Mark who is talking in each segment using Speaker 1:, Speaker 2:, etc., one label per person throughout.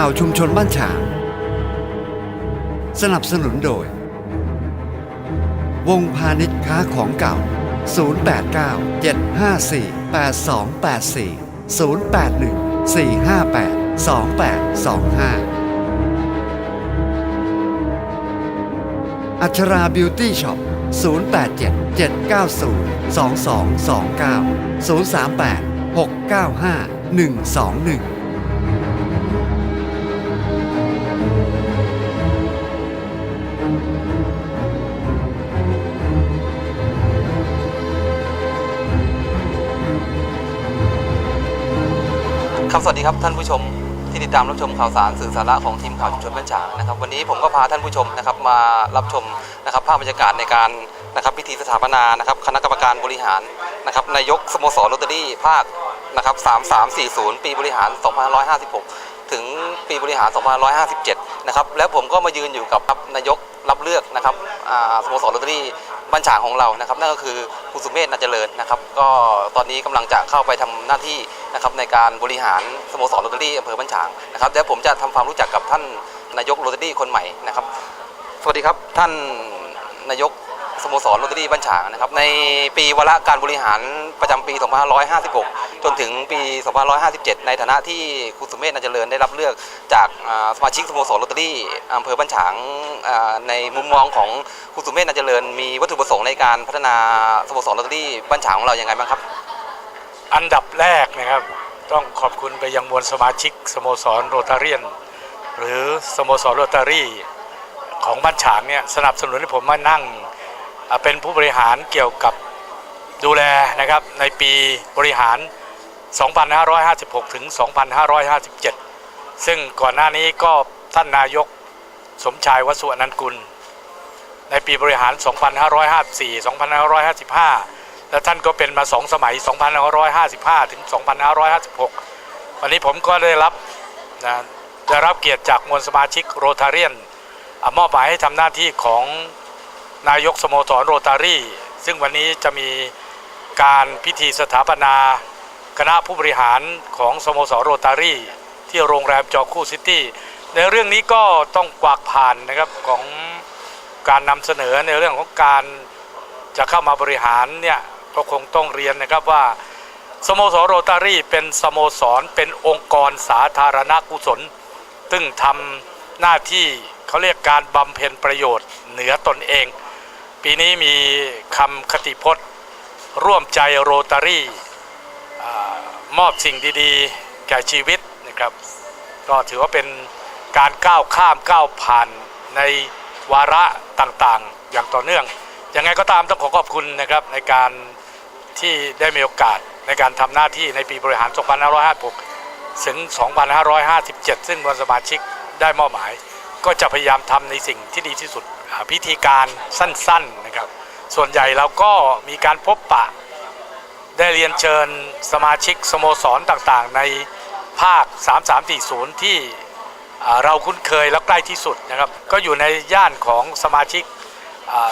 Speaker 1: ข่าวชุมชนบ้านฉาง สนับสนุนโดย วงพาณิชย์ค้าของเก่า 089 754 8284 081 458 2825 อัชราบิวตี้ช็อป 087 790 2229 038 695 121
Speaker 2: สวัสดีครับท่านผู้ชมที่ติดตามรับชมข่าวสารสื่อสาระของทีมข่าวชุมชนบ้านฉางนะครับวันนี้ผมก็พาท่านผู้ชมนะครับมารับชมนะครับภาพบรรยากาศในการนะครับพิธีสถาปนานะครับคณะกรรมการบริหารนะครับนายกสโมสรลอตเตอรี่ภาคนะครับ3340 ปีบริหาร 2556 ถึงปีบริหาร 2557 นะครับแล้วผมก็มายืนอยู่กับนายกรับเลือกนะครับอ่าสโมสรลอตเตอรี่ บ้านฉางของเรานะครับ นั่นก็คือคุณสุเมธนาจเจริญนะครับ ก็ตอนนี้กำลังจะเข้าไปทำหน้าที่นะครับในการบริหารสโมสรลอตเตอรี่อำเภอบ้านฉางนะครับเดี๋ยวผมจะทำความรู้จักกับท่านนายกลอตเตอรี่คนใหม่นะครับ สวัสดีครับท่านนายก โมสรลอตเตอรี่บ้านฉางนะครับในปีวาระการบริหารประจำปี 2556 จนถึงปี 2557 ในฐานะที่คุณสุเมธนาจเจริญได้รับเลือกจากสมาชิกสโมสรลอตเตอรี่อำเภอบ้านฉางในมุมมองของคุณสุเมธนาจเจริญ มีวัตถุประสงค์ในการพัฒนาสโมสรลอตเตอรี่บ้านฉางของเราอย่างไรบ้างครับ
Speaker 3: อันดับแรกนะครับต้องขอบคุณไปยังมวลสมาชิกสโมสรโรตาเรียน หรือสโมสรโรตารี่ของบ้านฉางเนี่ยสนับสนุนให้ผมมานั่ง เป็นผู้บริหารเกี่ยวกับดูแลนะครับในปีบริหาร 2556 ถึง 2557 ซึ่งก่อนหน้านี้ก็ท่านนายกสมชายวสุอนันกุล ในปีบริหาร 2554 2555 แล้วท่านก็เป็นมาสองสมัย 2555 ถึง 2556 วันนี้ผมก็ได้รับนะได้รับเกียรติจากมวลสมาชิกโรตาเรียนอะมอบหมายให้ทำหน้าที่ของ นายกสโมสรโรตารี่ ซึ่งวันนี้จะมีการพิธีสถาปนา คณะผู้บริหารของสโมสรโรตารี่ ที่โรงแรมจอคู่ซิตี้ในเรื่องนี้ก็ต้องกวากผ่านนะครับของการนำเสนอในเรื่องของการจะเข้ามาบริหารเนี่ยก็คงต้องเรียนนะครับว่าสโมสรโรตารี่เป็นสโมสรเป็นองค์กรสาธารณกุศล ซึ่งทำหน้าที่เขาเรียกการบำเพ็ญประโยชน์เหนือตนเอง ปีนี้มีคำคติพจน์ ร่วมใจโรตารี่มอบสิ่งดีๆ แก่ชีวิตนะครับ ก็ถือว่าเป็นการก้าวข้ามก้าวผ่านในวาระต่างๆ อย่างต่อเนื่อง ยังไงก็ตามต้องขอขอบคุณนะครับในการที่ได้มีโอกาสในการทำหน้าที่ในปีบริหาร 2556 ถึง 2557 ซึ่งมวลสมาชิกได้มอบหมาย ก็จะพยายามทำในสิ่งที่ดีที่สุด พิธีการสั้นๆนะครับ ส่วนใหญ่เราก็มีการพบปะ ได้เรียนเชิญสมาชิกสโมสรต่างๆ ในภาค 3340 ที่อ่เราคุ้นเคยและใกล้ที่สุดนะครับ ก็อยู่ในย่านของสมาชิก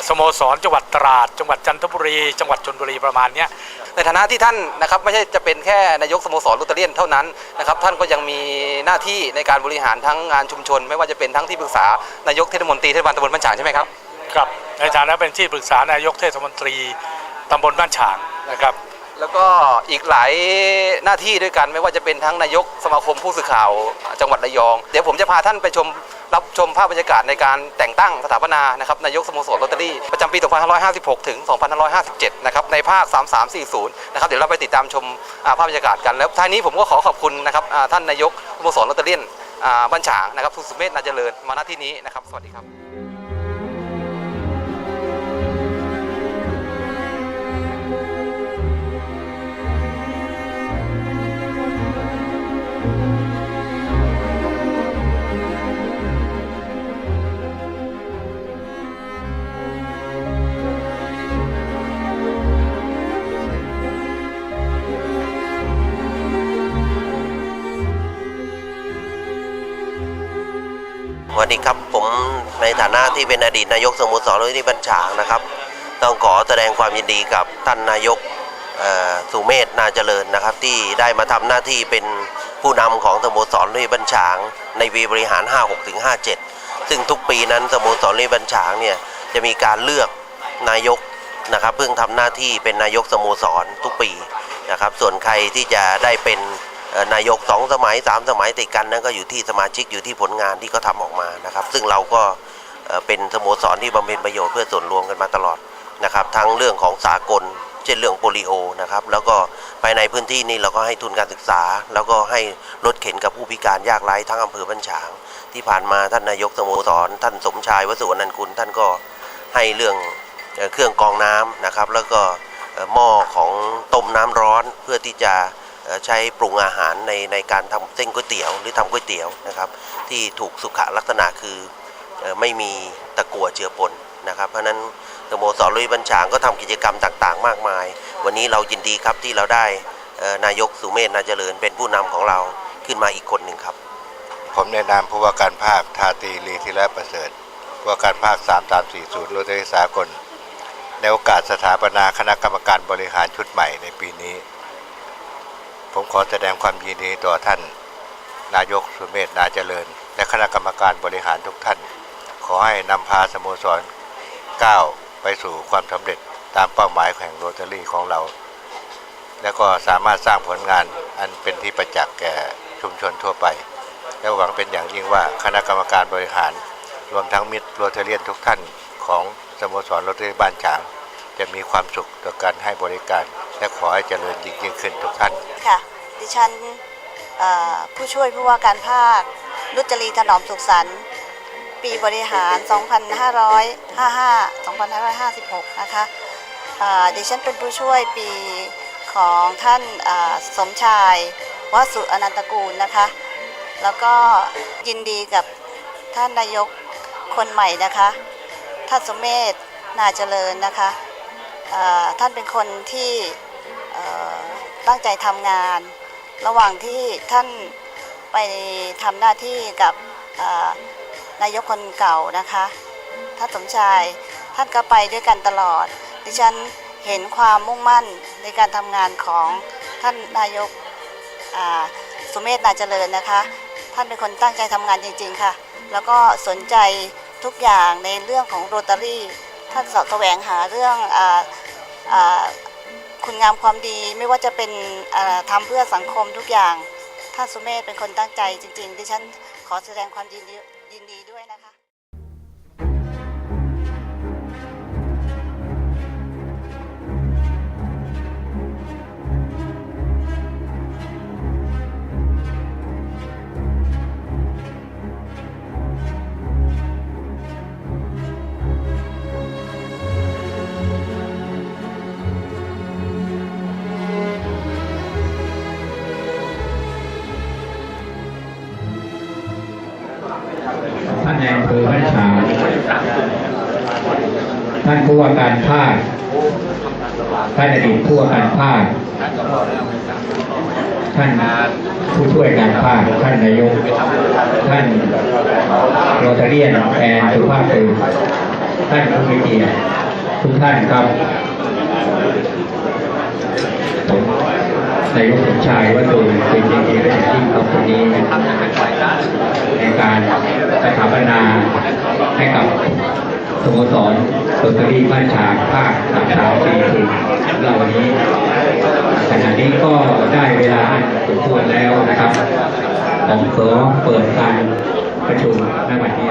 Speaker 3: สโมสรจังหวัดตราด จังหวัดจันทบุรี จังหวัดชนบุรีประมาณนี้
Speaker 2: ในฐานะที่ท่านนะครับไม่ใช่จะเป็นแค่นายกสโมสรลูตเตเลียนเท่านั้นนะครับท่านก็ยังมีหน้าที่ในการบริหารทั้งงานชุมชน ไม่ว่าจะเป็นทั้งที่ปรึกษานายกเทศมนตรีเทศบาลตำบลบ้านฉางใช่ไหมครับ
Speaker 3: ครับในฐานะเป็นที่ปรึกษานายกเทศมนตรีตำบลบ้านฉางนะครับ
Speaker 2: แล้วก็อีกหลายหน้าที่ด้วยกัน ไม่ว่าจะเป็นทั้งนายกสมาคมผู้สื่อข่าวจังหวัดระยอง เดี๋ยวผมจะพาท่านไปชมรับชมภาพบรรยากาศในการแต่งตั้งสถาปนานะครับนายกสโมสรลอตเตอรี่ประจำปี 2556 ถึง 2557 นะครับในภาค 3340 นะครับเดี๋ยวเราไปติดตามชมภาพบรรยากาศกัน แล้วท้ายนี้ผมก็ขอขอบคุณนะครับท่านนายกสโมสรลอตเตอรี่บ้านฉางนะครับคุสุเมธนาเจริญมาณที่นี้นะครับ สวัสดีครับี
Speaker 4: ครับ ผมในฐานะที่เป็นอดีตนายกสโมสรรุ่นที่บัญชางนะครับ ต้องขอแสดงความยินดีกับท่านนายกสุเมธนาเจริญนะครับ ที่ได้มาทำหน้าที่เป็นผู้นำของสโมสรลุยบัญชาง ในปีบริหาร 56ถึง57 ซึ่งทุกปีนั้นสโมสรลุยบัญชางเนี่ยจะมีการเลือกนายกนะครับเพิ่งทำหน้าที่เป็นนายกสโมสรทุกปีนะครับ ส่วนใครที่จะได้เป็น นายกสองสมัยสามสมัยติดกันนั้นก็อยู่ที่สมาชิกอยู่ที่ผลงานที่เขาทำออกมานะครับ ซึ่งเราก็เป็นสโมสรที่บำเพ็ญประโยชน์เพื่อส่วนรวมกันมาตลอดนะครับทั้งเรื่องของสากล เช่นเรื่องโปลิโอนะครับแล้วก็ภายในพื้นที่นี้เราก็ให้ทุนการศึกษา แล้วก็ให้รถเข็นกับผู้พิการยากไร้ทั้งอำเภอบัญชาง ที่ผ่านมาท่านนายกสโมสร ท่านสมชายวสุวรรณกุลท่านก็ให้เรื่องเครื่องกรองน้ำนะครับแล้วก็หม้อของต้มน้ำร้อนเพื่อที่จะ ใช้ปรุงอาหารในในการทำเส้นก๋วยเตี๋ยว หรือทำก๋วยเตี๋ยวนะครับ ที่ถูกสุขลักษณะคือไม่มีตะกั่วเจือปนนะครับ เพราะนั้นสโมสรลุยบัญชางก็ทำกิจกรรมต่างๆ มากมาย วันนี้เรายินดีครับที่เราได้นายกสุเมธนาเจริญเป็นผู้นำของเราขึ้นมาอีกคนหนึ่งครับ
Speaker 5: ผมในนามผู้ว่าการภาคทาตีลีธีระประเสริฐผู้ว่าการภาค 3340โรตารีสากล ในโอกาสสถาปนาคณะกรรมการบริหารชุดใหม่ในปีนี้ ผมขอแสดงความยินดีต่อท่าน นายกสุเมธนาเจริญ และคณะกรรมการบริหารทุกท่าน ขอให้นำพาสโมสรก้าวไปสู่ความสำเร็จตามเป้าหมายแห่งโรตารี่ของเรา และก็สามารถสร้างผลงานอันเป็นที่ประจักษ์แก่ชุมชนทั่วไป และหวังเป็นอย่างยิ่งว่าคณะกรรมการบริหาร รวมทั้งมิตรโรเทเรียนทุกท่านของสโมสรโรเทเรียนบ้านฉาง จะมีความสุขต่อการให้บริการ และขอให้เจริญยิ่งยิ่งขึ้นทุกท่าน
Speaker 6: ค่ะ ดิฉันผู้ช่วยผู้ว่าการภาคนุจรีถนอมสุขสันต์ปีบริหาร 2555 2556 นะคะดิฉันเป็นผู้ช่วยปีของท่านสมชายวสุอนันตกูลนะคะ แล้วก็ยินดีกับท่านนายกคนใหม่นะคะท่านสมเมธนาเจริญนะคะท่านเป็นคนที่ ตั้งใจทำงาน ระหว่างที่ท่านไปทำหน้าที่กับนายกคนเก่านะคะท่านสมชายท่านก็ไปด้วยกันตลอด ดิฉันเห็นความมุ่งมั่นในการทำงานของท่านนายกสุเมธนาเจริญนะคะ ท่านเป็นคนตั้งใจทำงานจริง ๆ ค่ะ แล้วก็สนใจทุกอย่างในเรื่องของโรตารี่ ท่านสะแสวงหาเรื่องอ คุณงามความดีไม่ว่าจะเป็นทำทำเพื่อสังคมทุกอย่างท่านสุเมธเป็นคนตั้งใจจริงๆดิฉันขอแสดงความยินดียินดีด้วยนะคะ
Speaker 7: ผู้ว่าการภาคท่านอดีตผู้ว่าการภาคท่านผู้ช่วยการภาคท่านนายก ท่านโรตาเรียนแอนสุภาพสตรีท่านผู้มีเกียรติทุกท่านครับผมนายกสมชายวัดดูเป็นจริงๆและอย่างยิ่งครับวันนี้ในการสถาปนา ให้กับสโมสรโรตารีบ้านฉางภาคสามสามสี่สี่เราวันนี้ขณะนี้ก็ได้เวลาสมควรแล้วนะครับผมขอเปิดการประชุมในวันนี้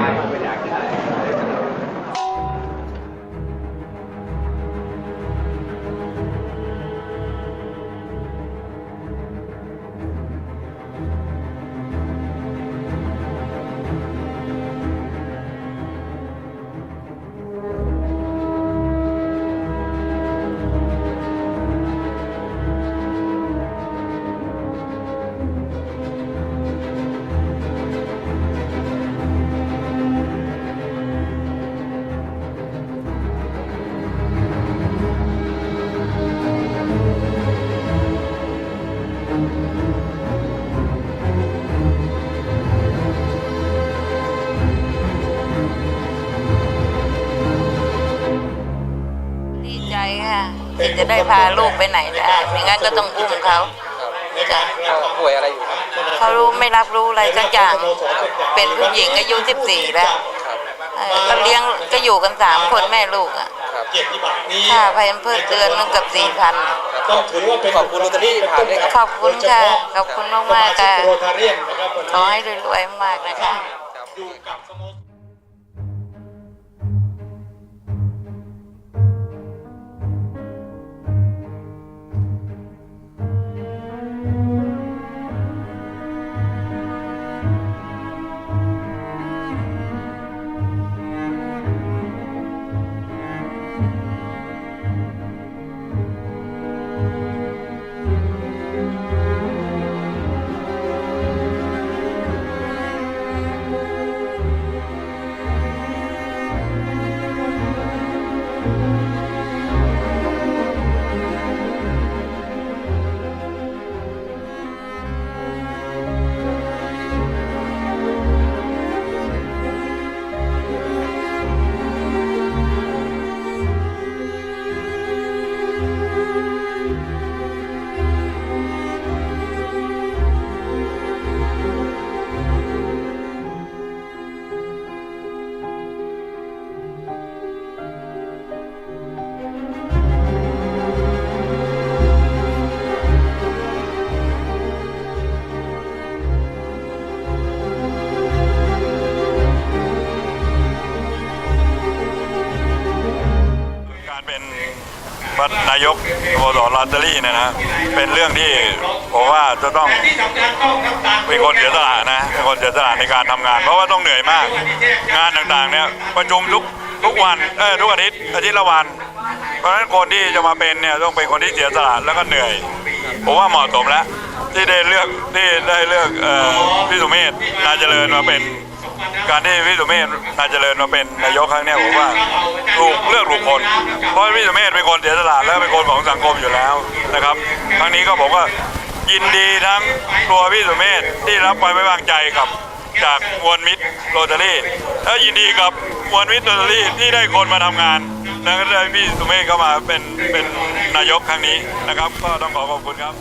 Speaker 8: จะได้พาลูกไปไหนได้ไม่งั้นก็ต้องอุ้มเขาจ้ะ
Speaker 2: ป่วยอะไรอยู่ครับ
Speaker 8: เขารู้ไม่รับรู้อะไรสักอย่าง เป็นผู้หญิงอายุ14แล้วเออก็เลี้ยงก็อยู่กันสามคนแม่ลูกอะ
Speaker 9: เกียรติบัตรนี้
Speaker 8: ค่าพยเพิ่มเดือนนึงกับสี่พัน
Speaker 9: ต้องถือว่าเป็น
Speaker 2: ขอบคุณโรตารี่ผ่านด้วยครับ
Speaker 8: ขอบคุณค่ะ ขอบคุณมากๆค่ะ
Speaker 9: โรตาเรียนนะครับวัน
Speaker 8: ขอ
Speaker 9: นี้
Speaker 8: ให้รวยๆมากนะคะา
Speaker 10: ยกสโมสรลอตเตอรี่เนยนะเป็นเรื่องที่ผมว่าจะต้องเป็นคนเสียสละนะเป็นคนเสียสละในการทำงาน เพราะว่าต้องเหนื่อยมาก งานต่างๆเนี่ยประชุมทุกทุกวันเออทุกอาทิตย์อาทิตย์ละวัน เพราะฉะนั้นคนที่จะมาเป็นเนี่ยต้องเป็นคนที่เสียสละแล้วก็เหนื่อย ผมว่าเหมาะสมแล้วที่ได้เลือกที่ได้เลือกออพี่สุเมธนาเจริญมาเป็น การที่พี่สุเมธนาเจริญมาเป็นนายกครั้งนี้ผมว่าถูกเลือกถูกคนเพราะพี่สุเมธเป็นคนเสียสละและเป็นคนของสังคมอยู่แล้วนะครับครั้งนี้ก็ผมว่ายินดีทั้งตัวพี่สุเมธที่รับไว้วางใจกับจากมวลมิตรโรตารี่และยินดีกับมวลมิตรโรตารี่ที่ได้คนมาทำงานแล้วก็ได้พี่สุเมธเข้ามาเป็นเป็นนายกครั้งนี้นะครับ ก็ต้องขอขอบคุณครับ